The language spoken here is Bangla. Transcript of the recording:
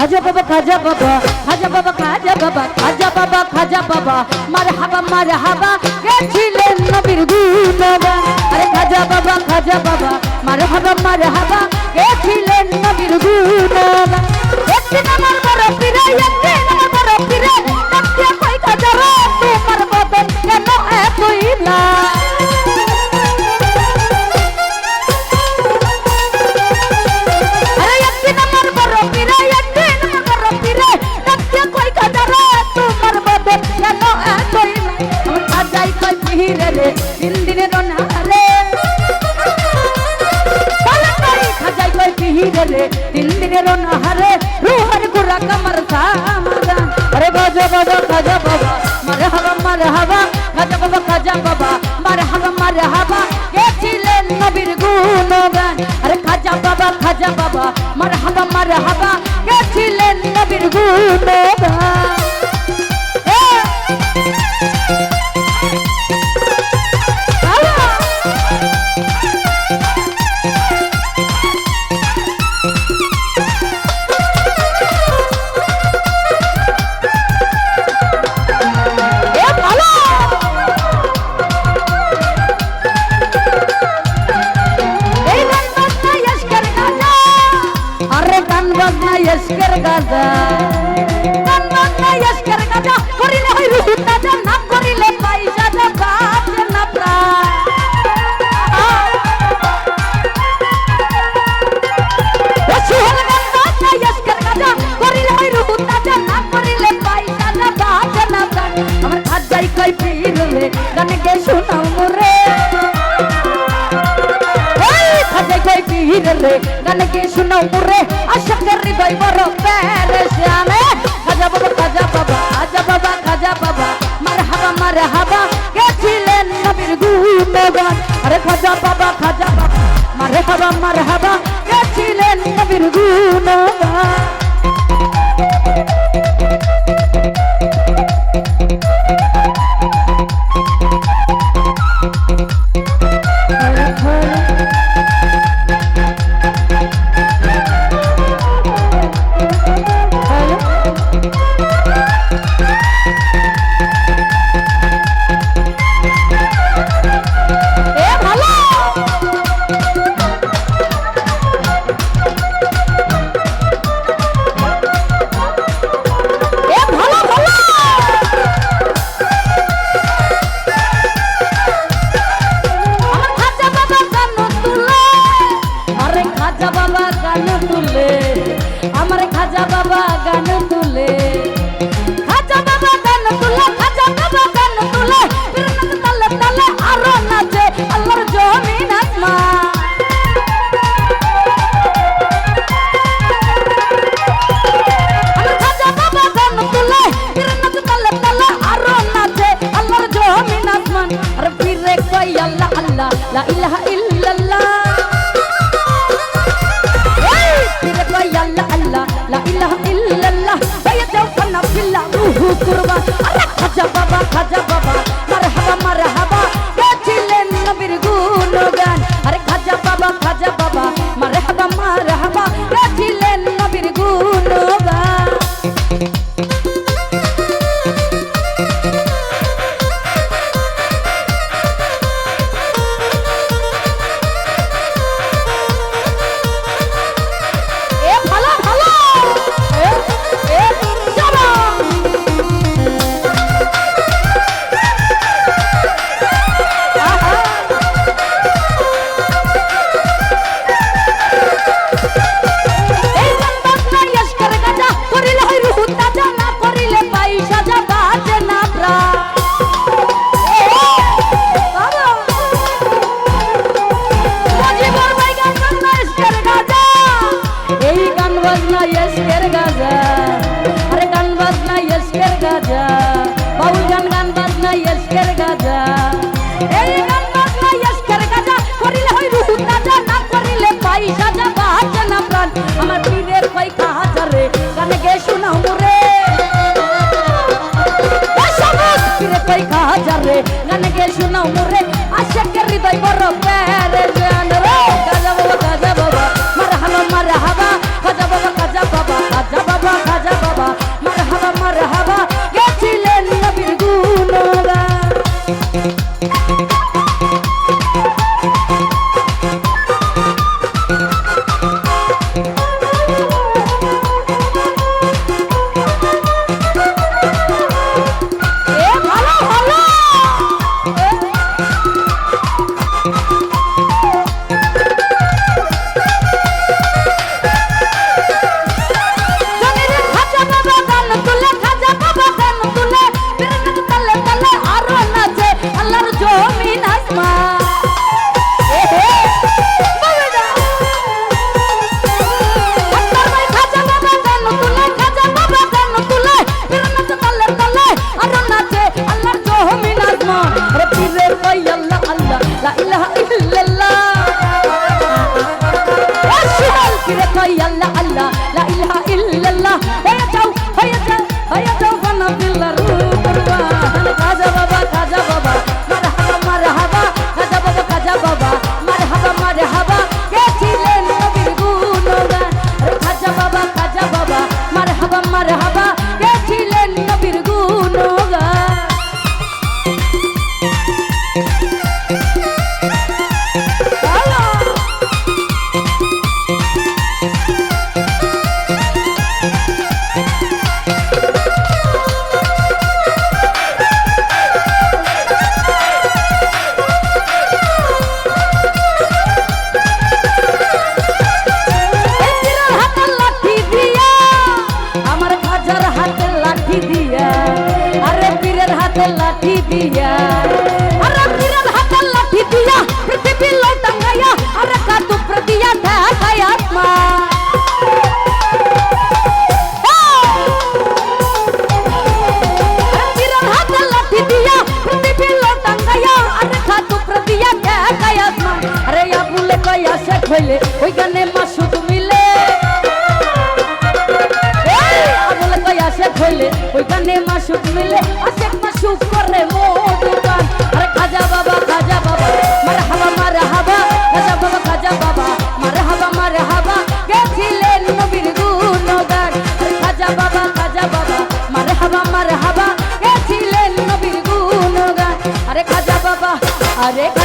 খাজা বাবা খাজা বাবা খাজা বাবা খাজা বাবা খাজা বাবা খাজা বাবা মার হাবা মার হাবা গেছিলেন নবীর গুণগান? আরে খাজা বাবা খাজা বাবা মার হাবা মার হাবা গেছিলেন নবীর গুণগান? একদিন আমার পীরে রে দিন দিনে রনারে পালাই খাজাই কই পীরে রে দিন দিনে রনারে রুহার গুরা কামার সামাদান আরে বাজা বাবা খাজা, বাবা, মারে হাবা মারে হাবা, খাজা, বাবা খাজা, বাবা, মারে হাবা মারে হাবা। গেছিলেন নবীর গুণগান। আরে খাজা, বাবা খাজা, বাবা, মারে হাবা, মারে কই ফিরলে, গানে গে শোনাও মোরে খাজাই কই ফিরলে, গানে গে শোনাও মোরে আশাকের হৃদয় বড় পেরেশানে খাজা বাবা খাজা বাবা খাজা বাবা খাজা বাবা, মারহাবা মারহাবা গেছিলেন নবীর গুণগান? আরে খাজা বাবা খাজা বাবা, মারহাবা মারহাবা গেছিলেন নবীর গুণগান? La ilaha Gaza. বাউল গান গান বাজনা ইস্কের গাজা। এই গান বাজনা ইস্কের গাজা। করিলে হয় রুহু তাজা, না করিলে পয়সা যা বাজে না প্রাণ। আমার পীরের কই কাহাজারে গানে গে শোনাও মোরে। ফিরে কই কাহাজারে গানে গে শোনাও মোরে। আশাকের হৃদয় বড় হাতে লাঠি দিয়া আর বিরাট হাতে লাঠি দিয়া পৃথিবী লটাঙ্গাইয়া আর কাতু প্রতিয়া ঢাকায় আত্মা আরে ইয়া বলে কয়া সে খইলে ওই গানে মাসুদ মিলে বলে কয়া সে খইলে ওই গানে মাসুদ মিলে Arek